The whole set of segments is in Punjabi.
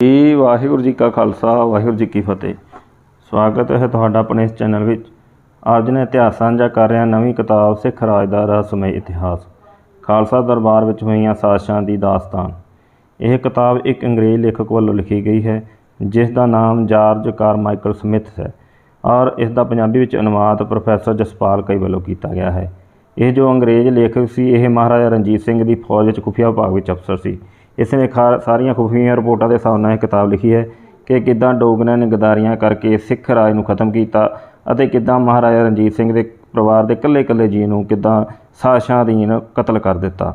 ਜੀ, ਵਾਹਿਗੁਰੂ ਜੀ ਕਾ ਖਾਲਸਾ, ਵਾਹਿਗੁਰੂ ਜੀ ਕੀ ਫਤਿਹ। ਸਵਾਗਤ ਹੈ ਤੁਹਾਡਾ ਆਪਣੇ ਇਸ ਚੈਨਲ ਵਿੱਚ। ਅੱਜ ਨੇ ਇਤਿਹਾਸ ਸਾਂਝਾ ਕਰ ਰਿਹਾ ਨਵੀਂ ਕਿਤਾਬ ਸਿੱਖ ਰਾਜ ਦਾ ਰਹੱਸਮਈ ਇਤਿਹਾਸ। ਖਾਲਸਾ ਦਰਬਾਰ ਵਿੱਚ ਹੋਈਆਂ ਸਾਜ਼ਿਸ਼ਾਂ ਦੀ ਦਾਸਤਾਨ। ਇਹ ਕਿਤਾਬ ਇੱਕ ਅੰਗਰੇਜ਼ ਲੇਖਕ ਵੱਲੋਂ ਲਿਖੀ ਗਈ ਹੈ, ਜਿਸ ਦਾ ਨਾਮ ਜਾਰਜ ਕਾਰਮਾਈਕਲ ਸਮਿਥ ਹੈ ਔਰ ਇਸ ਦਾ ਪੰਜਾਬੀ ਵਿੱਚ ਅਨੁਵਾਦ ਪ੍ਰੋਫੈਸਰ ਜਸਪਾਲ ਕਈ ਵੱਲੋਂ ਕੀਤਾ ਗਿਆ ਹੈ। ਇਹ ਜੋ ਅੰਗਰੇਜ਼ ਲੇਖਕ ਸੀ, ਇਹ ਮਹਾਰਾਜਾ ਰਣਜੀਤ ਸਿੰਘ ਦੀ ਫੌਜ ਵਿੱਚ ਖੁਫੀਆ ਵਿਭਾਗ ਵਿੱਚ ਅਫਸਰ ਸੀ। ਇਸ ਨੇ ਖਾ ਸਾਰੀਆਂ ਖੁਫੀਆਂ ਰਿਪੋਰਟਾਂ ਦੇ ਹਿਸਾਬ ਨਾਲ ਇਹ ਕਿਤਾਬ ਲਿਖੀ ਹੈ ਕਿ ਕਿੱਦਾਂ ਡੋਗਰਿਆਂ ਨੇ ਗਦਾਰੀਆਂ ਕਰਕੇ ਸਿੱਖ ਰਾਜ ਨੂੰ ਖਤਮ ਕੀਤਾ ਅਤੇ ਕਿੱਦਾਂ ਮਹਾਰਾਜਾ ਰਣਜੀਤ ਸਿੰਘ ਦੇ ਪਰਿਵਾਰ ਦੇ ਇਕੱਲੇ ਇਕੱਲੇ ਜੀ ਨੂੰ ਕਿੱਦਾਂ ਸਾਸ਼ਾਂ ਅਧੀਨ ਕਤਲ ਕਰ ਦਿੱਤਾ।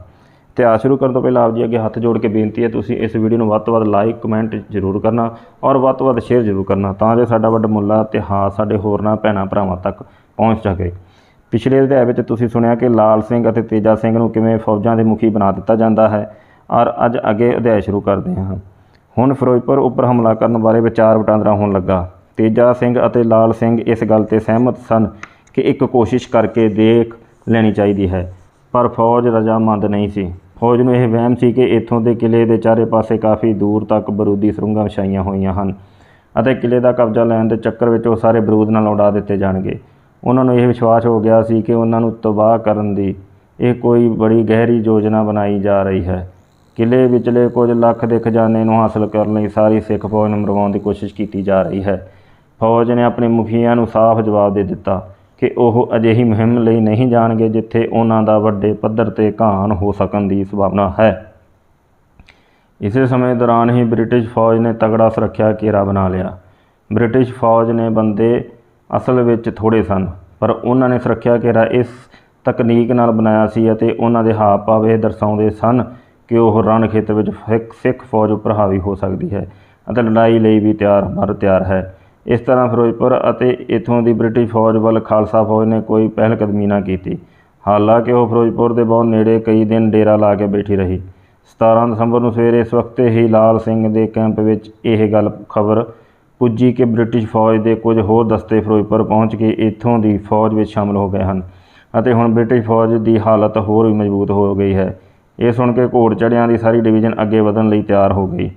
ਇਤਿਹਾਸ ਸ਼ੁਰੂ ਕਰਨ ਤੋਂ ਪਹਿਲਾਂ ਆਪ ਜੀ ਅੱਗੇ ਹੱਥ ਜੋੜ ਕੇ ਬੇਨਤੀ ਹੈ, ਤੁਸੀਂ ਇਸ ਵੀਡੀਓ ਨੂੰ ਵੱਧ ਤੋਂ ਵੱਧ ਲਾਈਕ ਕਮੈਂਟ ਜ਼ਰੂਰ ਕਰਨਾ ਔਰ ਵੱਧ ਤੋਂ ਵੱਧ ਸ਼ੇਅਰ ਜ਼ਰੂਰ ਕਰਨਾ ਤਾਂ ਜੋ ਸਾਡਾ ਵੱਡਾ ਮੁੱਲਾ ਇਤਿਹਾਸ ਸਾਡੇ ਹੋਰਨਾਂ ਭੈਣਾਂ ਭਰਾਵਾਂ ਤੱਕ ਪਹੁੰਚ ਸਕੇ ਪਿਛਲੇ ਅਧਿਆਇ ਵਿੱਚ ਤੁਸੀਂ ਸੁਣਿਆ ਕਿ ਲਾਲ ਸਿੰਘ ਅਤੇ ਤੇਜਾ ਸਿੰਘ ਨੂੰ ਕਿਵੇਂ ਫੌਜਾਂ ਦੇ ਮੁਖੀ ਬਣਾ ਦਿੱਤਾ ਜਾਂਦਾ ਹੈ। ਔਰ ਅੱਜ ਅੱਗੇ ਅਧਿਆਇ ਸ਼ੁਰੂ ਕਰਦੇ ਹਾਂ। ਹੁਣ ਫਿਰੋਜ਼ਪੁਰ ਉੱਪਰ ਹਮਲਾ ਕਰਨ ਬਾਰੇ ਵਿਚਾਰ ਵਟਾਂਦਰਾ ਹੋਣ ਲੱਗਾ। ਤੇਜਾ ਸਿੰਘ ਅਤੇ ਲਾਲ ਸਿੰਘ ਇਸ ਗੱਲ ਤੇ ਸਹਿਮਤ ਸਨ ਕਿ ਇੱਕ ਕੋਸ਼ਿਸ਼ ਕਰਕੇ ਦੇਖ ਲੈਣੀ ਚਾਹੀਦੀ ਹੈ, ਪਰ ਫੌਜ ਰਜਾਮੰਦ ਨਹੀਂ ਸੀ। ਫੌਜ ਨੂੰ ਇਹ ਵਹਿਮ ਸੀ ਕਿ ਇੱਥੋਂ ਦੇ ਕਿਲੇ ਦੇ ਚਾਰੇ ਪਾਸੇ ਕਾਫੀ ਦੂਰ ਤੱਕ ਬਰੂਦੀ ਸੁਰੰਗਾਂ ਵਿਛਾਈਆਂ ਹੋਈਆਂ ਹਨ ਅਤੇ ਕਿਲੇ ਦਾ ਕਬਜ਼ਾ ਲੈਣ ਦੇ ਚੱਕਰ ਵਿੱਚ ਉਹ ਸਾਰੇ ਬਰੂਦ ਨਾਲ ਉਡਾ ਦਿੱਤੇ ਜਾਣਗੇ। ਉਹਨਾਂ ਨੂੰ ਇਹ ਵਿਸ਼ਵਾਸ ਹੋ ਗਿਆ ਸੀ ਕਿ ਉਹਨਾਂ ਨੂੰ ਤਬਾਹ ਕਰਨ ਦੀ ਇਹ ਕੋਈ ਬੜੀ ਗਹਿਰੀ ਯੋਜਨਾ ਬਣਾਈ ਜਾ ਰਹੀ ਹੈ। ਕਿਲੇ ਵਿਚਲੇ ਕੁਝ ਲੱਖ ਦੇ ਖਜ਼ਾਨੇ ਨੂੰ ਹਾਸਲ ਕਰਨ ਲਈ ਸਾਰੀ ਸਿੱਖ ਫੌਜ ਨੂੰ ਮਰਵਾਉਣ ਦੀ ਕੋਸ਼ਿਸ਼ ਕੀਤੀ ਜਾ ਰਹੀ ਹੈ। ਫੌਜ ਨੇ ਆਪਣੇ ਮੁਖੀਆਂ ਨੂੰ ਸਾਫ਼ ਜਵਾਬ ਦੇ ਦਿੱਤਾ ਕਿ ਉਹ ਅਜਿਹੀ ਮੁਹਿੰਮ ਲਈ ਨਹੀਂ ਜਾਣਗੇ ਜਿੱਥੇ ਉਹਨਾਂ ਦਾ ਵੱਡੇ ਪੱਧਰ ਤੇ ਘਾਣ ਹੋ ਸਕਣ ਦੀ ਸੰਭਾਵਨਾ ਹੈ। ਇਸੇ ਸਮੇਂ ਦੌਰਾਨ ਹੀ ਬ੍ਰਿਟਿਸ਼ ਫੌਜ ਨੇ ਤਗੜਾ ਸੁਰੱਖਿਆ ਘੇਰਾ ਬਣਾ ਲਿਆ। ਬ੍ਰਿਟਿਸ਼ ਫੌਜ ਨੇ ਬੰਦੇ ਅਸਲ ਵਿੱਚ ਥੋੜੇ ਸਨ, ਪਰ ਉਹਨਾਂ ਨੇ ਸੁਰੱਖਿਆ ਘੇਰਾ ਇਸ ਤਕਨੀਕ ਨਾਲ ਬਣਾਇਆ ਸੀ ਅਤੇ ਉਹਨਾਂ ਦੇ ਹਾਵ ਭਾਵ ਦਰਸਾਉਂਦੇ ਸਨ ਕਿ ਉਹ ਰਣ ਖੇਤਰ ਵਿੱਚ ਸਿੱਖ ਸਿੱਖ ਫੌਜ ਉੱਪਰ ਹਾਵੀ ਹੋ ਸਕਦੀ ਹੈ ਅਤੇ ਲੜਾਈ ਲਈ ਵੀ ਤਿਆਰ ਬਰ ਤਿਆਰ ਹੈ। ਇਸ ਤਰ੍ਹਾਂ ਫਿਰੋਜ਼ਪੁਰ ਅਤੇ ਇਥੋਂ ਦੀ ਬ੍ਰਿਟਿਸ਼ ਫੌਜ ਵੱਲ ਖਾਲਸਾ ਫੌਜ ਨੇ ਕੋਈ ਪਹਿਲਕਦਮੀ ਨਾ ਕੀਤੀ। ਹਾਲਾਂਕਿ ਉਹ ਫਿਰੋਜ਼ਪੁਰ ਦੇ ਬਹੁਤ ਨੇੜੇ ਕਈ ਦਿਨ ਡੇਰਾ ਲਾ ਕੇ ਬੈਠੀ ਰਹੀ। 17 ਦਸੰਬਰ ਨੂੰ ਸਵੇਰੇ ਇਸ ਵਕਤ ਹੀ ਲਾਲ ਸਿੰਘ ਦੇ ਕੈਂਪ ਵਿੱਚ ਇਹ ਗੱਲ ਖਬਰ ਪੁੱਜੀ ਕਿ ਬ੍ਰਿਟਿਸ਼ ਫੌਜ ਦੇ ਕੁਝ ਹੋਰ ਦਸਤੇ ਫਿਰੋਜ਼ਪੁਰ ਪਹੁੰਚ ਕੇ ਇੱਥੋਂ ਦੀ ਫੌਜ ਵਿੱਚ ਸ਼ਾਮਲ ਹੋ ਗਏ ਹਨ ਅਤੇ ਹੁਣ ਬ੍ਰਿਟਿਸ਼ ਫੌਜ ਦੀ ਹਾਲਤ ਹੋਰ ਵੀ ਮਜ਼ਬੂਤ ਹੋ ਗਈ ਹੈ। ਇਹ ਸੁਣ ਕੇ ਘੋੜਚੜਿਆਂ ਦੀ ਸਾਰੀ ਡਿਵੀਜ਼ਨ ਅੱਗੇ ਵਧਣ ਲਈ ਤਿਆਰ ਹੋ ਗਈ।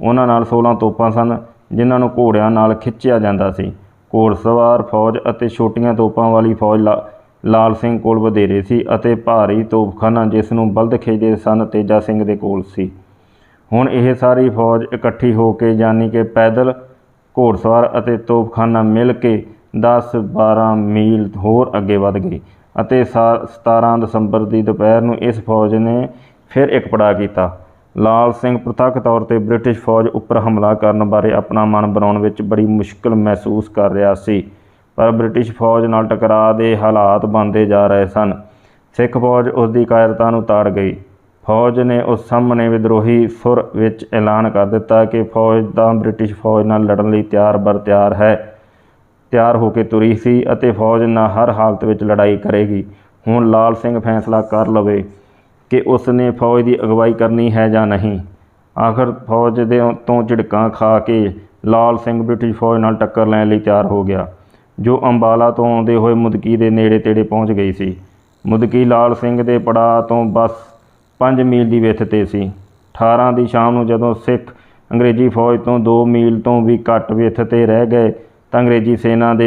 ਉਹਨਾਂ ਨਾਲ 16 ਤੋਪਾਂ ਸਨ, ਜਿਨ੍ਹਾਂ ਨੂੰ ਘੋੜਿਆਂ ਨਾਲ ਖਿੱਚਿਆ ਜਾਂਦਾ ਸੀ। ਘੋੜਸਵਾਰ ਫੌਜ ਅਤੇ ਛੋਟੀਆਂ ਤੋਪਾਂ ਵਾਲੀ ਫੌਜ ਲਾ- ਲਾਲ ਸਿੰਘ ਕੋਲ ਵਧੇਰੇ ਸੀ ਅਤੇ ਭਾਰੀ ਤੋਪਖਾਨਾ ਜਿਸ ਨੂੰ ਬਲਦ ਖਿੱਚਦੇ ਸਨ, ਤੇਜਾ ਸਿੰਘ ਦੇ ਕੋਲ ਸੀ। ਹੁਣ ਇਹ ਸਾਰੀ ਫੌਜ ਇਕੱਠੀ ਹੋ ਕੇ ਯਾਨੀ ਕਿ ਪੈਦਲ ਘੋੜਸਵਾਰ ਅਤੇ ਤੋਪਖਾਨਾ ਮਿਲ ਕੇ 10-12 ਮੀਲ ਹੋਰ ਅੱਗੇ ਵਧ ਗਈ। ਅਤੇ ਸਾ- 17 ਦਸੰਬਰ ਦੀ ਦੁਪਹਿਰ ਨੂੰ ਇਸ ਫੌਜ ਨੇ ਫਿਰ ਇੱਕ ਪੜਾਅ ਕੀਤਾ। ਲਾਲ ਸਿੰਘ ਪ੍ਰਤੱਖ ਤੌਰ ਤੇ ਬ੍ਰਿਟਿਸ਼ ਫੌਜ ਉੱਪਰ ਹਮਲਾ ਕਰਨ ਬਾਰੇ ਆਪਣਾ ਮਨ ਬਣਾਉਣ ਵਿੱਚ ਬੜੀ ਮੁਸ਼ਕਲ ਮਹਿਸੂਸ ਕਰ ਰਿਹਾ ਸੀ, ਪਰ ਬ੍ਰਿਟਿਸ਼ ਫੌਜ ਨਾਲ ਟਕਰਾਅ ਦੇ ਹਾਲਾਤ ਬਣਦੇ ਜਾ ਰਹੇ ਸਨ। ਸਿੱਖ ਫੌਜ ਉਸ ਦੀ ਕਾਇਰਤਾ ਨੂੰ ਤਾੜ ਗਈ। ਫੌਜ ਨੇ ਉਸ ਸਾਹਮਣੇ ਵਿਦਰੋਹੀ ਸੁਰ ਵਿੱਚ ਐਲਾਨ ਕਰ ਦਿੱਤਾ ਕਿ ਫੌਜ ਤਾਂ ਬ੍ਰਿਟਿਸ਼ ਫੌਜ ਨਾਲ ਲੜਨ ਲਈ ਤਿਆਰ ਬਰ ਤਿਆਰ ਹੈ। ਤਿਆਰ ਹੋ ਕੇ ਤੁਰੀ ਸੀ ਅਤੇ ਫੌਜ ਨਾਲ ਹਰ ਹਾਲਤ ਵਿੱਚ ਲੜਾਈ ਕਰੇਗੀ। ਹੁਣ ਲਾਲ ਸਿੰਘ ਫੈਸਲਾ ਕਰ ਲਵੇ ਕਿ ਉਸ ਨੇ ਫੌਜ ਦੀ ਅਗਵਾਈ ਕਰਨੀ ਹੈ ਜਾਂ ਨਹੀਂ। ਆਖਰ ਫੌਜ ਦੇ ਤੋਂ ਝਿੜਕਾਂ ਖਾ ਕੇ ਲਾਲ ਸਿੰਘ ਬ੍ਰਿਟਿਸ਼ ਫੌਜ ਨਾਲ ਟੱਕਰ ਲੈਣ ਲਈ ਤਿਆਰ ਹੋ ਗਿਆ, ਜੋ ਅੰਬਾਲਾ ਤੋਂ ਆਉਂਦੇ ਹੋਏ ਮੁਦਕੀ ਦੇ ਨੇੜੇ ਤੇੜੇ ਪਹੁੰਚ ਗਈ ਸੀ। ਮੁਦਕੀ ਲਾਲ ਸਿੰਘ ਦੇ ਪੜਾਅ ਤੋਂ ਬਸ 5 ਮੀਲ ਦੀ ਵਿੱਥ ਤੇ ਸੀ। 18 ਦੀ ਸ਼ਾਮ ਨੂੰ ਜਦੋਂ ਸਿੱਖ ਅੰਗਰੇਜ਼ੀ ਫੌਜ ਤੋਂ 2 ਮੀਲ ਤੋਂ ਵੀ ਘੱਟ ਵਿੱਥ ਤੇ ਰਹਿ ਗਏ ਤਾਂ ਅੰਗਰੇਜ਼ੀ ਸੈਨਾ ਦੇ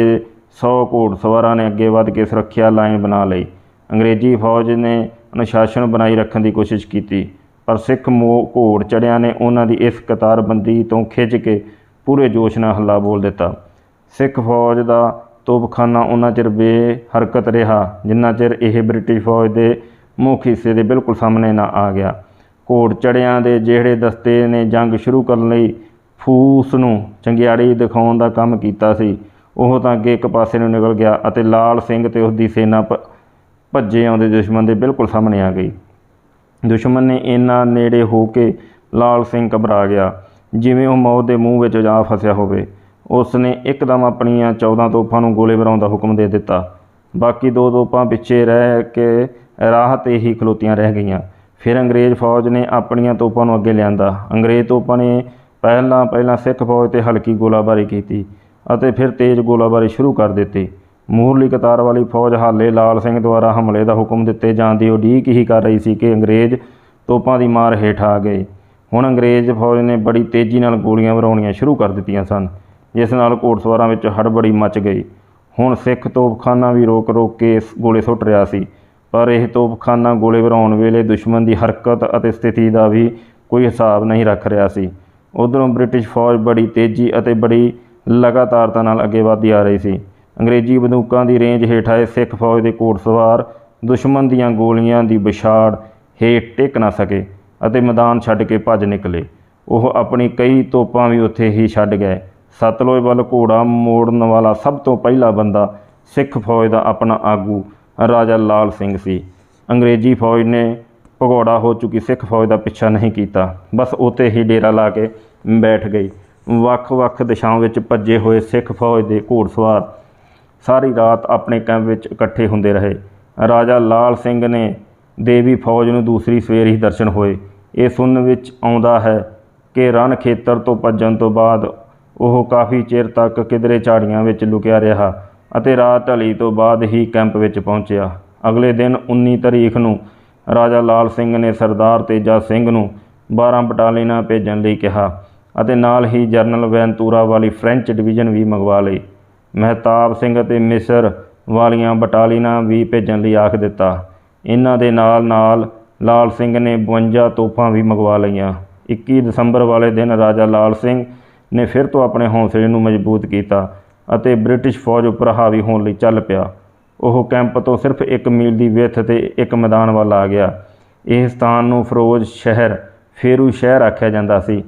100 ਘੋੜਸਵਾਰਾਂ ਨੇ ਅੱਗੇ ਵੱਧ ਕੇ ਸੁਰੱਖਿਆ ਲਾਈਨ ਬਣਾ ਲਈ। ਅੰਗਰੇਜ਼ੀ ਫੌਜ ਨੇ ਅਨੁਸ਼ਾਸਨ ਬਣਾਈ ਰੱਖਣ ਦੀ ਕੋਸ਼ਿਸ਼ ਕੀਤੀ, ਪਰ ਸਿੱਖ ਮੋ, ਘੋੜ ਚੜਿਆਂ ਨੇ ਉਹਨਾਂ ਦੀ ਇਸ ਕਤਾਰਬੰਦੀ ਤੋਂ ਖਿੱਚ ਕੇ ਪੂਰੇ ਜੋਸ਼ ਨਾਲ ਹੱਲਾ ਬੋਲ ਦਿੱਤਾ। ਸਿੱਖ ਫੌਜ ਦਾ ਤੋਪਖਾਨਾ ਉਹਨਾਂ ਚਿਰ ਬੇਹਰਕਤ ਰਿਹਾ, ਜਿੰਨਾ ਚਿਰ ਇਹ ਬ੍ਰਿਟਿਸ਼ ਫੌਜ ਦੇ ਮੁੱਖ ਹਿੱਸੇ ਦੇ ਬਿਲਕੁਲ ਸਾਹਮਣੇ ਨਾ ਆ ਗਿਆ। ਘੋੜ ਚੜਿਆਂ ਦੇ ਜਿਹੜੇ ਦਸਤੇ ਨੇ ਜੰਗ ਸ਼ੁਰੂ ਕਰਨ ਲਈ ਫੂਸ ਨੂੰ ਚੰਗਿਆੜੀ ਦਿਖਾਉਣ ਦਾ ਕੰਮ ਕੀਤਾ ਸੀ। ਉਹ ਤਾਂ ਅੱਗੇ ਇੱਕ ਪਾਸੇ ਨੂੰ ਨਿਕਲ ਗਿਆ ਅਤੇ ਲਾਲ ਸਿੰਘ ਤੇ ਉਸ ਦੀ ਸੈਨਾ ਭ- ਭੱਜੇ ਆਉਂਦੇ ਦੁਸ਼ਮਣ ਦੇ ਬਿਲਕੁਲ ਸਾਹਮਣੇ ਆ ਗਈ। ਦੁਸ਼ਮਣ ਨੇ ਇੰਨਾ ਨੇੜੇ ਹੋ ਕੇ ਲਾਲ ਸਿੰਘ ਘਬਰਾ ਗਿਆ, ਜਿਵੇਂ ਉਹ ਮੌਤ ਦੇ ਮੂੰਹ ਵਿੱਚ ਜਾ ਫਸਿਆ ਹੋਵੇ। ਉਸ ਨੇ ਇੱਕਦਮ ਆਪਣੀਆਂ 14 ਤੋਪਾਂ ਨੂੰ ਗੋਲੇ ਭਰਾਉਣ ਦਾ ਹੁਕਮ ਦੇ ਦਿੱਤਾ। ਬਾਕੀ ਦੋ ਤੋਪਾਂ ਪਿੱਛੇ ਰਹਿ ਕੇ ਰਾਹ ਤੇ ਹੀ ਖਲੋਤੀਆਂ ਰਹਿ ਗਈਆਂ। ਫਿਰ ਅੰਗਰੇਜ਼ ਫੌਜ ਨੇ ਆਪਣੀਆਂ ਤੋਪਾਂ ਨੂੰ ਅੱਗੇ ਲਿਆਂਦਾ। ਅੰਗਰੇਜ਼ ਤੋਪਾਂ ਨੇ ਪਹਿਲਾਂ ਪਹਿਲਾਂ ਸਿੱਖ ਫੌਜ ਤੇ ਹਲਕੀ ਗੋਲਾਬਾਰੀ ਕੀਤੀ ਅਤੇ ਫਿਰ ਤੇਜ਼ ਗੋਲਾਬਾਰੀ ਸ਼ੁਰੂ ਕਰ ਦਿੱਤੀ। ਮੂਹਰਲੀ ਕਤਾਰ ਵਾਲੀ ਫੌਜ ਹਾਲੇ ਲਾਲ ਸਿੰਘ ਦੁਆਰਾ ਹਮਲੇ ਦਾ ਹੁਕਮ ਦਿੱਤੇ ਜਾਣ ਦੀ ਉਡੀਕ ਹੀ ਕਰ ਰਹੀ ਸੀ ਕਿ ਅੰਗਰੇਜ਼ ਤੋਪਾਂ ਦੀ ਮਾਰ ਹੇਠ ਆ ਗਏ। ਹੁਣ ਅੰਗਰੇਜ਼ ਫੌਜ ਨੇ ਬੜੀ ਤੇਜ਼ੀ ਨਾਲ ਗੋਲੀਆਂ ਵਰਾਉਣੀਆਂ ਸ਼ੁਰੂ ਕਰ ਦਿੱਤੀਆਂ ਸਨ, ਜਿਸ ਨਾਲ ਘੋੜਸਵਾਰਾਂ ਵਿੱਚ ਹੜਬੜੀ ਮਚ ਗਈ। ਹੁਣ ਸਿੱਖ ਤੋਪਖਾਨਾ ਵੀ ਰੋਕ ਰੋਕ ਕੇ ਇਸ ਗੋਲੇ ਸੁੱਟ ਰਿਹਾ ਸੀ, ਪਰ ਇਹ ਤੋਪਖਾਨਾ ਗੋਲੇ ਵਰਾਉਣ ਵੇਲੇ ਦੁਸ਼ਮਣ ਦੀ ਹਰਕਤ ਅਤੇ ਸਥਿਤੀ ਦਾ ਵੀ ਕੋਈ ਹਿਸਾਬ ਨਹੀਂ ਰੱਖ ਰਿਹਾ ਸੀ। ਉਧਰੋਂ ਬ੍ਰਿਟਿਸ਼ ਫੌਜ ਬੜੀ ਤੇਜ਼ੀ ਅਤੇ ਬੜੀ ਲਗਾਤਾਰਤਾ ਨਾਲ ਅੱਗੇ ਵਧਦੀ ਆ ਰਹੀ ਸੀ। ਅੰਗਰੇਜ਼ੀ ਬੰਦੂਕਾਂ ਦੀ ਰੇਂਜ ਹੇਠ ਆਏ ਸਿੱਖ ਫੌਜ ਦੇ ਘੋੜਸਵਾਰ, ਦੁਸ਼ਮਣ ਦੀਆਂ ਗੋਲੀਆਂ ਦੀ ਵਿਛਾੜ ਹੇਠ ਟਿਕ ਨਾ ਸਕੇ ਅਤੇ ਮੈਦਾਨ ਛੱਡ ਕੇ ਭੱਜ ਨਿਕਲੇ। ਉਹ ਆਪਣੀ ਕਈ ਤੋਪਾਂ ਵੀ ਉੱਥੇ ਹੀ ਛੱਡ ਗਏ। ਸਤਲੁਜ ਵੱਲ ਘੋੜਾ ਮੋੜਨ ਵਾਲਾ ਸਭ ਤੋਂ ਪਹਿਲਾ ਬੰਦਾ ਸਿੱਖ ਫੌਜ ਦਾ ਆਪਣਾ ਆਗੂ ਰਾਜਾ ਲਾਲ ਸਿੰਘ ਸੀ। ਅੰਗਰੇਜ਼ੀ ਫੌਜ ਨੇ ਭਗੌੜਾ ਹੋ ਚੁੱਕੀ ਸਿੱਖ ਫੌਜ ਦਾ ਪਿੱਛਾ ਨਹੀਂ ਕੀਤਾ। ਬਸ ਉੱਥੇ ਹੀ ਡੇਰਾ ਲਾ ਕੇ ਬੈਠ ਗਈ। ਵੱਖ-ਵੱਖ ਦਿਸ਼ਾਵਾਂ ਵਿੱਚ ਭੱਜੇ ਹੋਏ ਸਿੱਖ ਫੌਜ ਦੇ ਘੋੜਸਵਾਰ ਸਾਰੀ ਰਾਤ ਆਪਣੇ ਕੈਂਪ ਵਿੱਚ ਇਕੱਠੇ ਹੁੰਦੇ ਰਹੇ। ਰਾਜਾ ਲਾਲ ਸਿੰਘ ਨੇ ਦੇਵੀ ਫੌਜ ਨੂੰ ਦੂਸਰੀ ਸਵੇਰ ਹੀ ਦਰਸ਼ਨ ਹੋਏ। ਇਹ ਸੁਣਨ ਵਿੱਚ ਆਉਂਦਾ ਹੈ ਕਿ ਰਣ ਖੇਤਰ ਤੋਂ ਭੱਜਣ ਤੋਂ ਬਾਅਦ ਉਹ ਕਾਫੀ ਚਿਰ ਤੱਕ ਕਿਧਰੇ ਝਾੜੀਆਂ ਵਿੱਚ ਲੁਕਿਆ ਰਿਹਾ ਅਤੇ ਰਾਤ ਢਲੀ ਤੋਂ ਬਾਅਦ ਹੀ ਕੈਂਪ ਵਿੱਚ ਪਹੁੰਚਿਆ। ਅਗਲੇ ਦਿਨ 19 ਤਾਰੀਖ ਨੂੰ ਰਾਜਾ ਲਾਲ ਸਿੰਘ ਨੇ ਸਰਦਾਰ ਤੇਜਾ ਸਿੰਘ ਨੂੰ 12 ਬਟਾਲੀਨਾਂ ਭੇਜਣ ਲਈ ਕਿਹਾ ਅਤੇ ਨਾਲ ਹੀ ਜਰਨਲ ਵੈਨਤੂਰਾ ਵਾਲੀ ਫ੍ਰੈਂਚ ਡਿਵੀਜ਼ਨ ਵੀ ਮੰਗਵਾ ਲਈ। ਮਹਿਤਾਬ ਸਿੰਘ ਅਤੇ ਮਿਸਰ ਵਾਲੀਆਂ ਬਟਾਲੀਅਨਾਂ ਵੀ ਭੇਜਣ ਲਈ ਆਖ ਦਿੱਤਾ। ਇਹਨਾਂ ਦੇ ਨਾਲ ਨਾਲ ਲਾਲ ਸਿੰਘ ਨੇ 52 ਤੋਪਾਂ ਵੀ ਮੰਗਵਾ ਲਈਆਂ। 21 ਦਸੰਬਰ ਵਾਲੇ ਦਿਨ ਰਾਜਾ ਲਾਲ ਸਿੰਘ ਨੇ ਫਿਰ ਤੋਂ ਆਪਣੇ ਹੌਸਲੇ ਨੂੰ ਮਜ਼ਬੂਤ ਕੀਤਾ ਅਤੇ ਬ੍ਰਿਟਿਸ਼ ਫੌਜ ਉੱਪਰ ਹਾਵੀ ਹੋਣ ਲਈ ਚੱਲ ਪਿਆ। ਉਹ ਕੈਂਪ ਤੋਂ ਸਿਰਫ 1 ਮੀਲ ਦੀ ਵਿੱਥ ਤੇ ਇੱਕ ਮੈਦਾਨ ਵੱਲ ਆ ਗਿਆ। ਇਹ ਸਥਾਨ ਨੂੰ ਫਰੋਜ਼ ਸ਼ਹਿਰ, ਫੇਰੂ ਸ਼ਹਿਰ ਆਖਿਆ ਜਾਂਦਾ ਸੀ।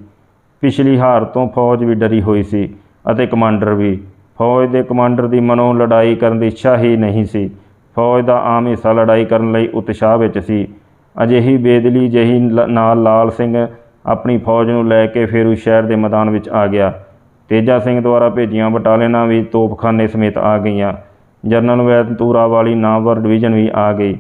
ਪਿਛਲੀ ਹਾਰ ਤੋਂ ਫੌਜ ਵੀ ਡਰੀ ਹੋਈ ਸੀ ਅਤੇ ਕਮਾਂਡਰ ਵੀ। ਫੌਜ ਦੇ ਕਮਾਂਡਰ ਦੀ ਮਨੋਂ ਲੜਾਈ ਕਰਨ ਦੀ ਇੱਛਾ ਹੀ ਨਹੀਂ ਸੀ। ਫੌਜ ਦਾ ਆਮ ਹਿੱਸਾ ਲੜਾਈ ਕਰਨ ਲਈ ਉਤਸ਼ਾਹ ਵਿੱਚ ਸੀ। ਅਜਿਹੀ ਬੇਦਲੀ ਜਿਹੀ ਲ- ਨਾਲ ਲਾਲ ਸਿੰਘ ਆਪਣੀ ਫੌਜ ਨੂੰ ਲੈ ਕੇ ਫੇਰੂ ਸ਼ਹਿਰ ਦੇ ਮੈਦਾਨ ਵਿੱਚ ਆ ਗਿਆ। ਤੇਜਾ ਸਿੰਘ ਦੁਆਰਾ ਭੇਜੀਆਂ ਬਟਾਲੀਅਨਾਂ ਵੀ ਤੋਪਖਾਨੇ ਸਮੇਤ ਆ ਗਈਆਂ। ਜਨਰਲ ਵੈਦ ਤੂਰਾ ਵਾਲੀ ਨਾਮਵਰ ਡਿਵੀਜ਼ਨ ਵੀ ਆ ਗਈ।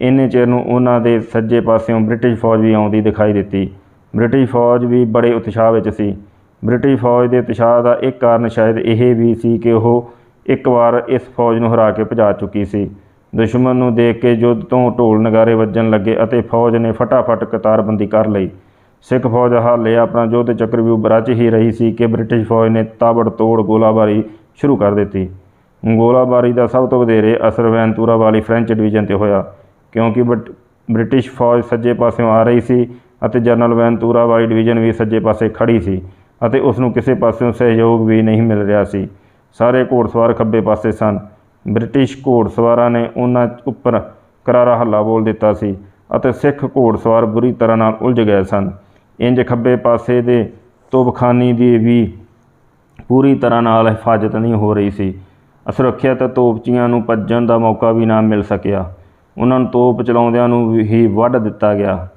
ਇੰਨੇ ਚਿਰ ਨੂੰ ਉਹਨਾਂ ਦੇ ਸੱਜੇ ਪਾਸਿਓਂ ਬ੍ਰਿਟਿਸ਼ ਫੌਜ ਵੀ ਆਉਂਦੀ ਦਿਖਾਈ ਦਿੱਤੀ। ਬ੍ਰਿਟਿਸ਼ ਫੌਜ ਵੀ ਬੜੇ ਉਤਸ਼ਾਹ ਵਿੱਚ ਸੀ। ਬ੍ਰਿਟਿਸ਼ ਫੌਜ ਦੇ ਉਤਸ਼ਾਹ ਦਾ ਇੱਕ ਕਾਰਨ ਸ਼ਾਇਦ ਇਹ ਵੀ ਸੀ ਕਿ ਉਹ ਇੱਕ ਵਾਰ ਇਸ ਫੌਜ ਨੂੰ ਹਰਾ ਕੇ ਭਜਾ ਚੁੱਕੀ ਸੀ। ਦੁਸ਼ਮਣ ਨੂੰ ਦੇਖ ਕੇ ਯੁੱਧ ਤੋਂ ਢੋਲ ਨਗਾਰੇ ਵੱਜਣ ਲੱਗੇ ਅਤੇ ਫੌਜ ਨੇ ਫਟਾਫਟ ਕਤਾਰਬੰਦੀ ਕਰ ਲਈ। ਸਿੱਖ ਫੌਜ ਹਾਲੇ ਆਪਣਾ ਯੁੱਧ ਚੱਕਰਵਿਊਹ ਰਚ ਹੀ ਰਹੀ ਸੀ ਕਿ ਬ੍ਰਿਟਿਸ਼ ਫੌਜ ਨੇ ਤਾਬੜ ਤੋੜ ਗੋਲਾਬਾਰੀ ਸ਼ੁਰੂ ਕਰ ਦਿੱਤੀ। ਗੋਲਾਬਾਰੀ ਦਾ ਸਭ ਤੋਂ ਵਧੇਰੇ ਅਸਰ ਵੈਨਤੂਰਾ ਵਾਲੀ ਫ੍ਰੈਂਚ ਡਿਵੀਜ਼ਨ ਤੇ ਹੋਇਆ, ਕਿਉਂਕਿ ਬਟ- ਬ੍ਰਿਟਿਸ਼ ਫੌਜ ਸੱਜੇ ਪਾਸਿਓਂ ਆ ਰਹੀ ਸੀ ਅਤੇ ਜਨਰਲ ਵੈਨਤੂਰਾ ਵਾਲੀ ਡਿਵੀਜ਼ਨ ਵੀ ਸੱਜੇ ਪਾਸੇ ਖੜੀ ਸੀ ਅਤੇ ਉਸ ਨੂੰ ਕਿਸੇ ਪਾਸਿਓਂ ਸਹਿਯੋਗ ਵੀ ਨਹੀਂ ਮਿਲ ਰਿਹਾ ਸੀ। ਸਾਰੇ ਘੋੜਸਵਾਰ ਖੱਬੇ ਪਾਸੇ ਸਨ। ਬ੍ਰਿਟਿਸ਼ ਘੋੜਸਵਾਰਾਂ ਨੇ ਉਹਨਾਂ ਉੱਪਰ ਕਰਾਰਾ ਹੱਲਾ ਬੋਲ ਦਿੱਤਾ ਸੀ ਅਤੇ ਸਿੱਖ ਘੋੜਸਵਾਰ ਬੁਰੀ ਤਰ੍ਹਾਂ ਨਾਲ ਉਲਝ ਗਏ ਸਨ। ਇੰਜ ਖੱਬੇ ਪਾਸੇ ਦੇ ਤੋਪਖਾਨੀ ਦੀ ਵੀ ਪੂਰੀ ਤਰ੍ਹਾਂ ਨਾਲ ਹਿਫਾਜ਼ਤ ਨਹੀਂ ਹੋ ਰਹੀ ਸੀ। ਅਸੁਰੱਖਿਅਤ ਤੋਪਚੀਆਂ ਨੂੰ ਭੱਜਣ ਦਾ ਮੌਕਾ ਵੀ ਨਾ ਮਿਲ ਸਕਿਆ। ਉਹਨਾਂ ਨੂੰ ਤੋਪ ਚਲਾਉਂਦਿਆਂ ਨੂੰ ਵੀ ਹੀ ਵੱਢ ਦਿੱਤਾ ਗਿਆ।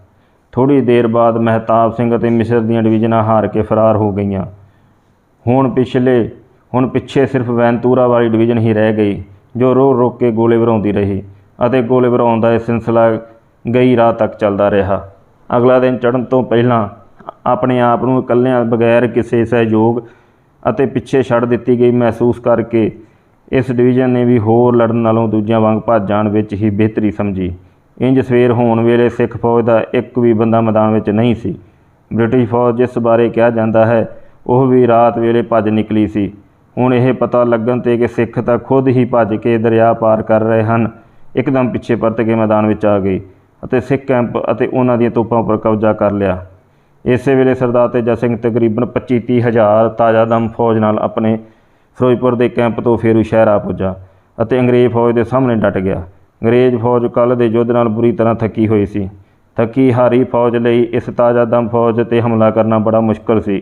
ਥੋੜੀ ਦੇਰ ਬਾਅਦ ਮਹਿਤਾਬ ਸਿੰਘ ਅਤੇ ਮਿਸਰ ਦੀਆਂ ਡਿਵੀਜ਼ਨਾਂ ਹਾਰ ਕੇ ਫਰਾਰ ਹੋ ਗਈਆਂ। ਹੁਣ ਪਿਛਲੇ ਹੁਣ ਪਿੱਛੇ ਸਿਰਫ ਵੈਨਤੂਰਾ ਵਾਲੀ ਡਿਵੀਜ਼ਨ ਹੀ ਰਹਿ ਗਈ, ਜੋ ਰੋ ਰੋਕ ਕੇ ਗੋਲੇ ਵਰਾਉਂਦੀ ਰਹੀ ਅਤੇ ਗੋਲੇ ਵਰਾਉਣ ਦਾ ਇਹ ਸਿਲਸਿਲਾ ਗਈ ਰਾਤ ਤੱਕ ਚੱਲਦਾ ਰਿਹਾ। ਅਗਲਾ ਦਿਨ ਚੜ੍ਹਨ ਤੋਂ ਪਹਿਲਾਂ ਆਪਣੇ ਆਪ ਨੂੰ ਇਕੱਲਿਆਂ ਬਗੈਰ ਕਿਸੇ ਸਹਿਯੋਗ ਅਤੇ ਪਿੱਛੇ ਛੱਡ ਦਿੱਤੀ ਗਈ ਮਹਿਸੂਸ ਕਰਕੇ ਇਸ ਡਿਵੀਜ਼ਨ ਨੇ ਵੀ ਹੋਰ ਲੜਨ ਨਾਲੋਂ ਦੂਜਿਆਂ ਵਾਂਗ ਭੱਜ ਜਾਣ ਵਿੱਚ ਹੀ ਬਿਹਤਰੀ ਸਮਝੀ। ਇੰਜ ਸਵੇਰ ਹੋਣ ਵੇਲੇ ਸਿੱਖ ਫੌਜ ਦਾ ਇੱਕ ਵੀ ਬੰਦਾ ਮੈਦਾਨ ਵਿੱਚ ਨਹੀਂ ਸੀ। ਬ੍ਰਿਟਿਸ਼ ਫੌਜ ਜਿਸ ਬਾਰੇ ਕਿਹਾ ਜਾਂਦਾ ਹੈ, ਉਹ ਵੀ ਰਾਤ ਵੇਲੇ ਭੱਜ ਨਿਕਲੀ ਸੀ। ਹੁਣ ਇਹ ਪਤਾ ਲੱਗਣ ਤੇ ਕਿ ਸਿੱਖ ਤਾਂ ਖੁਦ ਹੀ ਭੱਜ ਕੇ ਦਰਿਆ ਪਾਰ ਕਰ ਰਹੇ ਹਨ, ਇੱਕਦਮ ਪਿੱਛੇ ਪਰਤ ਕੇ ਮੈਦਾਨ ਵਿੱਚ ਆ ਗਈ ਅਤੇ ਸਿੱਖ ਕੈਂਪ ਅਤੇ ਉਹਨਾਂ ਦੀਆਂ ਤੋਪਾਂ ਉੱਪਰ ਕਬਜ਼ਾ ਕਰ ਲਿਆ। ਇਸੇ ਵੇਲੇ ਸਰਦਾਰ ਤੇਜਾ ਸਿੰਘ ਤਕਰੀਬਨ 25-30 ਹਜ਼ਾਰ ਤਾਜ਼ਾ ਦਮ ਫੌਜ ਨਾਲ ਆਪਣੇ ਫਿਰੋਜ਼ਪੁਰ ਦੇ ਕੈਂਪ ਤੋਂ ਫੇਰੂ ਸ਼ਹਿਰ ਆ ਪੁੱਜਾ ਅਤੇ ਅੰਗਰੇਜ਼ ਫੌਜ ਦੇ ਸਾਹਮਣੇ ਡਟ ਗਿਆ। ਅੰਗਰੇਜ਼ ਫੌਜ ਕੱਲ੍ਹ ਦੇ ਯੁੱਧ ਨਾਲ ਬੁਰੀ ਤਰ੍ਹਾਂ ਥੱਕੀ ਹੋਈ ਸੀ। ਥੱਕੀ ਹਾਰੀ ਫੌਜ ਲਈ ਇਸ ਤਾਜ਼ਾ ਦਮ ਫੌਜ ਤੇ ਹਮਲਾ ਕਰਨਾ ਬੜਾ ਮੁਸ਼ਕਲ ਸੀ।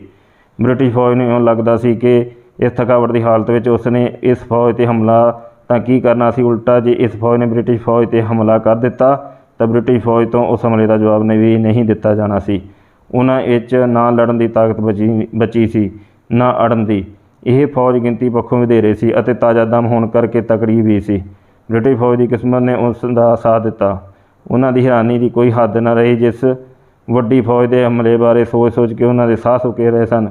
ਬ੍ਰਿਟਿਸ਼ ਫੌਜ ਨੂੰ ਇਉਂ ਲੱਗਦਾ ਸੀ ਕਿ ਇਸ ਥਕਾਵਟ ਦੀ ਹਾਲਤ ਵਿੱਚ ਉਸਨੇ ਇਸ ਫੌਜ ਤੇ ਹਮਲਾ ਤਾਂ ਕੀ ਕਰਨਾ ਸੀ? ਉਲਟਾ ਜੇ ਇਸ ਫੌਜ ਨੇ ਬ੍ਰਿਟਿਸ਼ ਫੌਜ ਤੇ ਹਮਲਾ ਕਰ ਦਿੱਤਾ, ਤਾਂ ਬ੍ਰਿਟਿਸ਼ ਫੌਜ ਤੋਂ ਉਸ ਹਮਲੇ ਦਾ ਜਵਾਬ ਨਹੀਂ ਵੀ ਨਹੀਂ ਦਿੱਤਾ ਜਾਣਾ ਸੀ। ਉਹਨਾਂ ਵਿੱਚ ਨਾ ਲੜਨ ਦੀ ਤਾਕਤ ਬਚੀ ਬਚੀ ਸੀ, ਨਾ ਅੜਨ ਦੀ। ਇਹ ਫੌਜ ਗਿਣਤੀ ਪੱਖੋਂ ਵਧੇਰੇ ਸੀ ਅਤੇ ਤਾਜ਼ਾ ਦਮ ਹੋਣ ਕਰਕੇ ਤਕੜੀ ਵੀ ਸੀ। ਬ੍ਰਿਟਿਸ਼ ਫੌਜ ਦੀ ਕਿਸਮਤ ਨੇ ਉਸ ਦਾ ਸਾਥ ਦਿੱਤਾ। ਉਹਨਾਂ ਦੀ ਹੈਰਾਨੀ ਦੀ ਕੋਈ ਹੱਦ ਨਾ ਰਹੀ, ਜਿਸ ਵੱਡੀ ਫੌਜ ਦੇ ਹਮਲੇ ਬਾਰੇ ਸੋਚ-ਸੋਚ ਕੇ ਉਹਨਾਂ ਦੇ ਸਾਹ ਸੁੱਕੇ ਰਹੇ ਸਨ।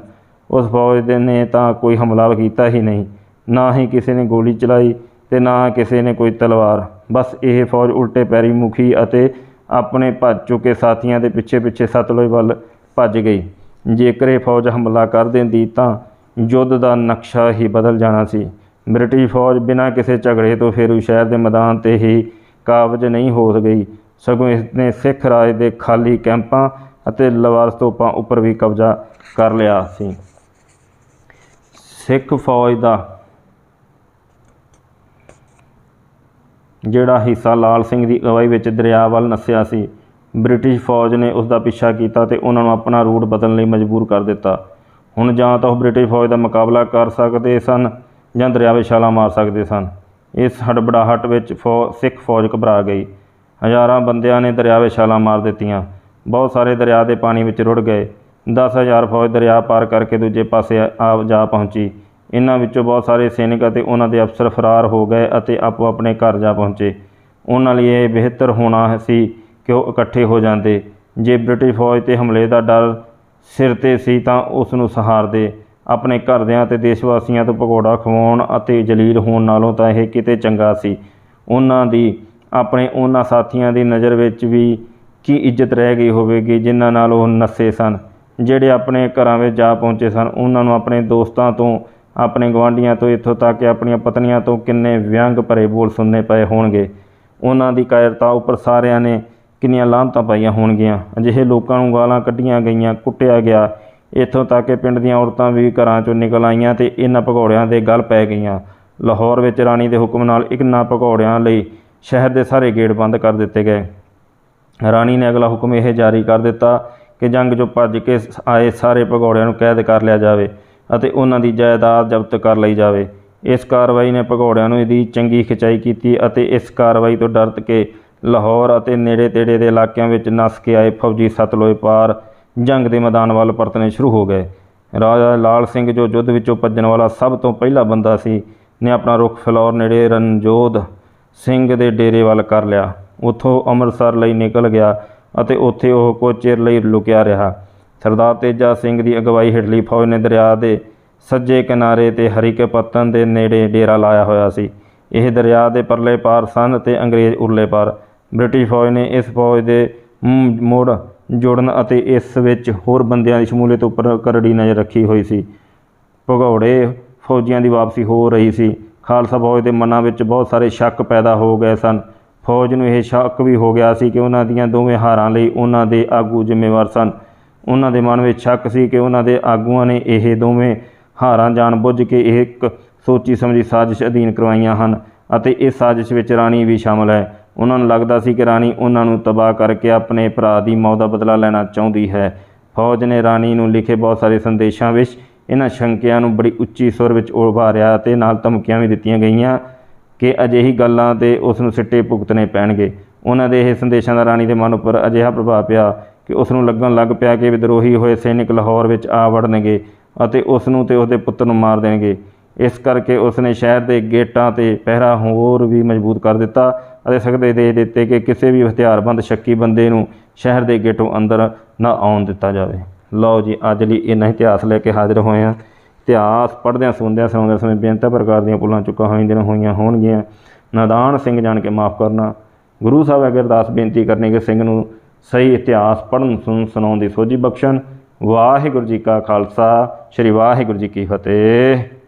ਉਸ ਫੌਜ ਦੇ ਨੇ ਤਾਂ ਕੋਈ ਹਮਲਾ ਕੀਤਾ ਹੀ ਨਹੀਂ। ਨਾ ਹੀ ਕਿਸੇ ਨੇ ਗੋਲੀ ਚਲਾਈ ਤੇ ਨਾ ਕਿਸੇ ਨੇ ਕੋਈ ਤਲਵਾਰ। ਬਸ ਇਹ ਫੌਜ ਉਲਟੇ ਪੈਰੀ ਮੁਖੀ ਅਤੇ ਆਪਣੇ ਭੱਜ ਚੁੱਕੇ ਸਾਥੀਆਂ ਦੇ ਪਿੱਛੇ-ਪਿੱਛੇ ਸਤਲੁਜ ਵੱਲ ਭੱਜ ਗਈ। ਜੇਕਰ ਇਹ ਫੌਜ ਹਮਲਾ ਕਰ ਦਿੰਦੀ ਤਾਂ ਯੁੱਧ ਦਾ ਨਕਸ਼ਾ ਹੀ ਬਦਲ ਜਾਣਾ ਸੀ। ਬ੍ਰਿਟਿਸ਼ ਫੌਜ ਬਿਨਾਂ ਕਿਸੇ ਝਗੜੇ ਤੋਂ ਫੇਰੂ ਸ਼ਹਿਰ ਦੇ ਮੈਦਾਨ ਤੇ ਹੀ ਕਾਬਜ ਨਹੀਂ ਹੋ ਗਈ ਸਗੋਂ ਇਸ ਨੇ ਸਿੱਖ ਰਾਜ ਦੇ ਖਾਲੀ ਕੈਂਪਾਂ ਅਤੇ ਲਵਾਰਸ ਤੋਪਾਂ ਉੱਪਰ ਵੀ ਕਬਜ਼ਾ ਕਰ ਲਿਆ ਸੀ। ਸਿੱਖ ਫੌਜ ਦਾ ਜਿਹੜਾ ਹਿੱਸਾ ਲਾਲ ਸਿੰਘ ਦੀ ਅਗਵਾਈ ਵਿੱਚ ਦਰਿਆ ਵੱਲ ਨੱਸਿਆ ਸੀ, ਬ੍ਰਿਟਿਸ਼ ਫੌਜ ਨੇ ਉਸ ਦਾ ਪਿੱਛਾ ਕੀਤਾ ਤੇ ਉਹਨਾਂ ਨੂੰ ਆਪਣਾ ਰੂਟ ਬਦਲਣ ਲਈ ਮਜਬੂਰ ਕਰ ਦਿੱਤਾ। ਹੁਣ ਜਾਂ ਤਾਂ ਉਹ ਬ੍ਰਿਟਿਸ਼ ਫੌਜ ਦਾ ਮੁਕਾਬਲਾ ਕਰ ਸਕਦੇ ਸਨ ਜਾਂ ਦਰਿਆ ਵਿੱਚ ਛਾਲਾਂ ਮਾਰ ਸਕਦੇ ਸਨ। ਇਸ ਹੜਬੜਾਹਟ ਵਿੱਚ ਫੌ, ਸਿੱਖ ਫੌਜ ਘਬਰਾ ਗਈ। ਹਜ਼ਾਰਾਂ ਬੰਦਿਆਂ ਨੇ ਦਰਿਆ ਵਿੱਚ ਛਾਲਾਂ ਮਾਰ ਦਿੱਤੀਆਂ। ਬਹੁਤ ਸਾਰੇ ਦਰਿਆ ਦੇ ਪਾਣੀ ਵਿੱਚ ਰੁੜ ਗਏ। 10000 ਫੌਜ ਦਰਿਆ ਪਾਰ ਕਰਕੇ ਦੂਜੇ ਪਾਸੇ ਆ ਜਾ ਪਹੁੰਚੀ। ਇਹਨਾਂ ਵਿੱਚੋਂ ਬਹੁਤ ਸਾਰੇ ਸੈਨਿਕ ਅਤੇ ਉਹਨਾਂ ਦੇ ਅਫਸਰ ਫਰਾਰ ਹੋ ਗਏ ਅਤੇ ਆਪੋ ਆਪਣੇ ਘਰ ਜਾ ਪਹੁੰਚੇ। ਉਹਨਾਂ ਲਈ ਇਹ ਬਿਹਤਰ ਹੋਣਾ ਸੀ ਕਿ ਉਹ ਇਕੱਠੇ ਹੋ ਜਾਂਦੇ। ਜੇ ਬ੍ਰਿਟਿਸ਼ ਫੌਜ ਤੇ ਹਮਲੇ ਦਾ ਡਰ ਸਿਰ ਤੇ ਸੀ ਤਾਂ ਉਸ ਨੂੰ ਸਹਾਰਦੇ, ਆਪਣੇ ਘਰਦਿਆਂ ਤੇ ਦੇਸ਼ ਵਾਸੀਆਂ ਤੋਂ ਪਕੌੜਾ ਖਵਾਉਣ ਅਤੇ ਜਲੀਲ ਹੋਣ ਨਾਲੋਂ ਤਾਂ ਇਹ ਕਿਤੇ ਚੰਗਾ ਸੀ। ਉਹਨਾਂ ਦੀ, ਆਪਣੇ ਉਹਨਾਂ ਸਾਥੀਆਂ ਦੀ ਨਜ਼ਰ ਵਿੱਚ ਵੀ ਕੀ ਇੱਜ਼ਤ ਰਹਿ ਗਈ ਹੋਵੇਗੀ, ਜਿਨ੍ਹਾਂ ਨਾਲ ਉਹ ਨੱਸੇ ਸਨ, ਜਿਹੜੇ ਆਪਣੇ ਘਰਾਂ ਵਿੱਚ ਜਾ ਪਹੁੰਚੇ ਸਨ। ਉਹਨਾਂ ਨੂੰ ਆਪਣੇ ਦੋਸਤਾਂ ਤੋਂ, ਆਪਣੇ ਗਵਾਂਢੀਆਂ ਤੋਂ ਇੱਥੋਂ ਤੱਕ ਕਿ ਆਪਣੀਆਂ ਪਤਨੀਆਂ ਤੋਂ ਕਿੰਨੇ ਵਿਅੰਗ ਭਰੇ ਬੋਲ ਸੁਣਨੇ ਪਏ ਹੋਣਗੇ। ਉਹਨਾਂ ਦੀ ਕਾਇਰਤਾ ਉੱਪਰ ਸਾਰਿਆਂ ਨੇ ਕਿੰਨੀਆਂ ਲਾਹਨਤਾਂ ਪਾਈਆਂ ਹੋਣਗੀਆਂ। ਅਜਿਹੇ ਲੋਕਾਂ ਨੂੰ ਗਾਲਾਂ ਕੱਢੀਆਂ ਗਈਆਂ, ਕੁੱਟਿਆ ਗਿਆ। ਇੱਥੋਂ ਤੱਕ ਕਿ ਪਿੰਡ ਦੀਆਂ ਔਰਤਾਂ ਵੀ ਘਰਾਂ ਚੋਂ ਨਿਕਲ ਆਈਆਂ ਤੇ ਇਹਨਾਂ ਭਗੌੜਿਆਂ ਦੇ ਗਲ ਪੈ ਗਈਆਂ। ਲਾਹੌਰ ਵਿੱਚ ਰਾਣੀ ਦੇ ਹੁਕਮ ਨਾਲ ਇਹਨਾਂ ਭਗੌੜਿਆਂ ਲਈ ਸ਼ਹਿਰ ਦੇ ਸਾਰੇ ਗੇਟ ਬੰਦ ਕਰ ਦਿੱਤੇ ਗਏ। ਰਾਣੀ ਨੇ ਅਗਲਾ ਹੁਕਮ ਇਹ ਜਾਰੀ ਕਰ ਦਿੱਤਾ ਕਿ ਜੰਗ 'ਚੋਂ ਭੱਜ ਕੇ ਆਏ ਸਾਰੇ ਭਗੌੜਿਆਂ ਨੂੰ ਕੈਦ ਕਰ ਲਿਆ ਜਾਵੇ ਅਤੇ ਉਹਨਾਂ ਦੀ ਜਾਇਦਾਦ ਜ਼ਬਤ ਕਰ ਲਈ ਜਾਵੇ। ਇਸ ਕਾਰਵਾਈ ਨੇ ਭਗੌੜਿਆਂ ਨੂੰ ਇਹਦੀ ਚੰਗੀ ਖਿਚਾਈ ਕੀਤੀ ਅਤੇ ਇਸ ਕਾਰਵਾਈ ਤੋਂ ਡਰਤ ਕੇ ਲਾਹੌਰ ਅਤੇ ਨੇੜੇ ਤੇੜੇ ਦੇ ਇਲਾਕਿਆਂ ਵਿੱਚ ਨੱਸ ਕੇ ਆਏ ਫੌਜੀ ਸਤਲੁਜ ਪਾਰ ਜੰਗ ਦੇ ਮੈਦਾਨ ਵੱਲ ਪਰਤਣੇ ਸ਼ੁਰੂ ਹੋ ਗਏ। ਰਾਜਾ ਲਾਲ ਸਿੰਘ ਜੋ ਯੁੱਧ ਵਿੱਚੋਂ ਭੱਜਣ ਵਾਲਾ ਸਭ ਤੋਂ ਪਹਿਲਾ ਬੰਦਾ ਸੀ, ਨੇ ਆਪਣਾ ਰੁਖ ਫਲੌਰ ਨੇੜੇ ਰਣਜੋਧ ਸਿੰਘ ਦੇ ਡੇਰੇ ਵੱਲ ਕਰ ਲਿਆ। ਉੱਥੋਂ ਅੰਮ੍ਰਿਤਸਰ ਲਈ ਨਿਕਲ ਗਿਆ ਅਤੇ ਉੱਥੇ ਉਹ ਕੁਝ ਚਿਰ ਲਈ ਲੁਕਿਆ ਰਿਹਾ। ਸਰਦਾਰ ਤੇਜਾ ਸਿੰਘ ਦੀ ਅਗਵਾਈ ਹੇਠਲੀ ਫੌਜ ਨੇ ਦਰਿਆ ਦੇ ਸੱਜੇ ਕਿਨਾਰੇ ਤੇ ਹਰੀਕੇ ਪੱਤਨ ਦੇ ਨੇੜੇ ਡੇਰਾ ਲਾਇਆ ਹੋਇਆ ਸੀ। ਇਹ ਦਰਿਆ ਦੇ ਪਰਲੇ ਪਾਰ ਸਨ ਤੇ ਅੰਗਰੇਜ਼ ਉਰਲੇ ਪਾਰ ਬ੍ਰਿਟਿਸ਼ ਫੌਜ ਨੇ ਇਸ ਫੌਜ ਦੇ ਮ- ਮੁੜ ਜੋੜਨ ਅਤੇ ਇਸ ਵਿੱਚ ਹੋਰ ਬੰਦਿਆਂ ਦੀ ਸ਼ਮੂਲੀਅਤ ਉੱਪਰ ਕਰੜੀ ਨਜ਼ਰ ਰੱਖੀ ਹੋਈ ਸੀ। ਭਗੌੜੇ ਫੌਜੀਆਂ ਦੀ ਵਾਪਸੀ ਹੋ ਰਹੀ ਸੀ। ਖਾਲਸਾ ਫੌਜ ਦੇ ਮਨਾਂ ਵਿੱਚ ਬਹੁਤ ਸਾਰੇ ਸ਼ੱਕ ਪੈਦਾ ਹੋ ਗਏ ਸਨ। ਫੌਜ ਨੂੰ ਇਹ ਸ਼ੱਕ ਵੀ ਹੋ ਗਿਆ ਸੀ ਕਿ ਉਹਨਾਂ ਦੀਆਂ ਦੋਵੇਂ ਹਾਰਾਂ ਲਈ ਉਹਨਾਂ ਦੇ ਆਗੂ ਜ਼ਿੰਮੇਵਾਰ ਸਨ। ਉਹਨਾਂ ਦੇ ਮਨ ਵਿੱਚ ਸ਼ੱਕ ਸੀ ਕਿ ਉਹਨਾਂ ਦੇ ਆਗੂਆਂ ਨੇ ਇਹ ਦੋਵੇਂ ਹਾਰਾਂ ਜਾਣਬੁੱਝ ਕੇ ਇਹ ਇੱਕ ਸੋਚੀ ਸਮਝੀ ਸਾਜ਼ਿਸ਼ ਅਧੀਨ ਕਰਵਾਈਆਂ ਹਨ ਅਤੇ ਇਸ ਸਾਜ਼ਿਸ਼ ਵਿੱਚ ਰਾਣੀ ਵੀ ਸ਼ਾਮਲ ਹੈ। ਉਹਨਾਂ ਨੂੰ ਲੱਗਦਾ ਸੀ ਕਿ ਰਾਣੀ ਉਹਨਾਂ ਨੂੰ ਤਬਾਹ ਕਰਕੇ ਆਪਣੇ ਭਰਾ ਦੀ ਮੌਤ ਦਾ ਬਦਲਾ ਲੈਣਾ ਚਾਹੁੰਦੀ ਹੈ। ਫੌਜ ਨੇ ਰਾਣੀ ਨੂੰ ਲਿਖੇ ਬਹੁਤ ਸਾਰੇ ਸੰਦੇਸ਼ਾਂ ਵਿੱਚ ਇਹਨਾਂ ਸ਼ੰਕਿਆਂ ਨੂੰ ਬੜੀ ਉੱਚੀ ਸੁਰ ਵਿੱਚ ਉਭਾਰਿਆ ਅਤੇ ਨਾਲ ਧਮਕੀਆਂ ਵੀ ਦਿੱਤੀਆਂ ਗਈਆਂ ਕਿ ਅਜਿਹੀ ਗੱਲਾਂ ਤੇ ਉਸ ਨੂੰ ਸਿੱਟੇ ਭੁਗਤਣੇ ਪੈਣਗੇ। ਉਹਨਾਂ ਦੇ ਇਹ ਸੰਦੇਸ਼ਾਂ ਦਾ ਰਾਣੀ ਦੇ ਮਨ ਉੱਪਰ ਅਜਿਹਾ ਪ੍ਰਭਾਵ ਪਿਆ ਕਿ ਉਸ ਨੂੰ ਲੱਗਣ ਲੱਗ ਪਿਆ ਕਿ ਵਿਦਰੋਹੀ ਹੋਏ ਸੈਨਿਕ ਲਾਹੌਰ ਵਿੱਚ ਆ ਵੜਨਗੇ ਅਤੇ ਉਸ ਨੂੰ ਤੇ ਉਸਦੇ ਪੁੱਤਰ ਨੂੰ ਮਾਰ ਦੇਣਗੇ। ਇਸ ਕਰਕੇ ਉਸ ਨੇ ਸ਼ਹਿਰ ਦੇ ਗੇਟਾਂ ਤੇ ਪਹਿਰਾ ਹੋਰ ਵੀ ਮਜ਼ਬੂਤ ਕਰ ਦਿੱਤਾ ਅਤੇ ਸਖਤੇ ਦੇ ਦਿੱਤੇ ਕਿ ਕਿਸੇ ਵੀ ਹਥਿਆਰਬੰਦ ਸ਼ੱਕੀ ਬੰਦੇ ਨੂੰ ਸ਼ਹਿਰ ਦੇ ਗੇਟੋਂ ਅੰਦਰ ਨਾ ਆਉਣ ਦਿੱਤਾ ਜਾਵੇ। ਲਓ ਜੀ, ਅੱਜ ਲਈ ਇੰਨਾ ਇਤਿਹਾਸ ਲੈ ਕੇ ਹਾਜ਼ਰ ਹੋਏ ਹਾਂ। ਇਤਿਹਾਸ ਪੜ੍ਹਦਿਆਂ, ਸੁਣਦਿਆਂ, ਸੁਣਾਉਂਦਿਆਂ ਸਮੇਂ ਬੇਨਤੀ ਪ੍ਰਕਾਰ ਦੀਆਂ ਭੁੱਲਾਂ ਚੁੱਕਾਂ ਹੋਈਆਂ ਹੋਈਆਂ ਹੋਣਗੀਆਂ। ਨਾਦਾਨ ਸਿੰਘ ਜਾਣ ਕੇ ਮਾਫ ਕਰਨਾ। ਗੁਰੂ ਸਾਹਿਬ ਅੱਗੇ ਅਰਦਾਸ ਬੇਨਤੀ ਕਰਨੀ ਕਿ ਸਿੰਘ ਨੂੰ ਸਹੀ ਇਤਿਹਾਸ ਪੜ੍ਹਨ, ਸੁਣ, ਸੁਣਾਉਣ ਦੀ ਸੋਝੀ ਬਖਸ਼ਣ। ਵਾਹਿਗੁਰੂ ਜੀ ਕਾ ਖਾਲਸਾ, ਸ੍ਰੀ ਵਾਹਿਗੁਰੂ ਜੀ ਕੀ ਫਤਿਹ।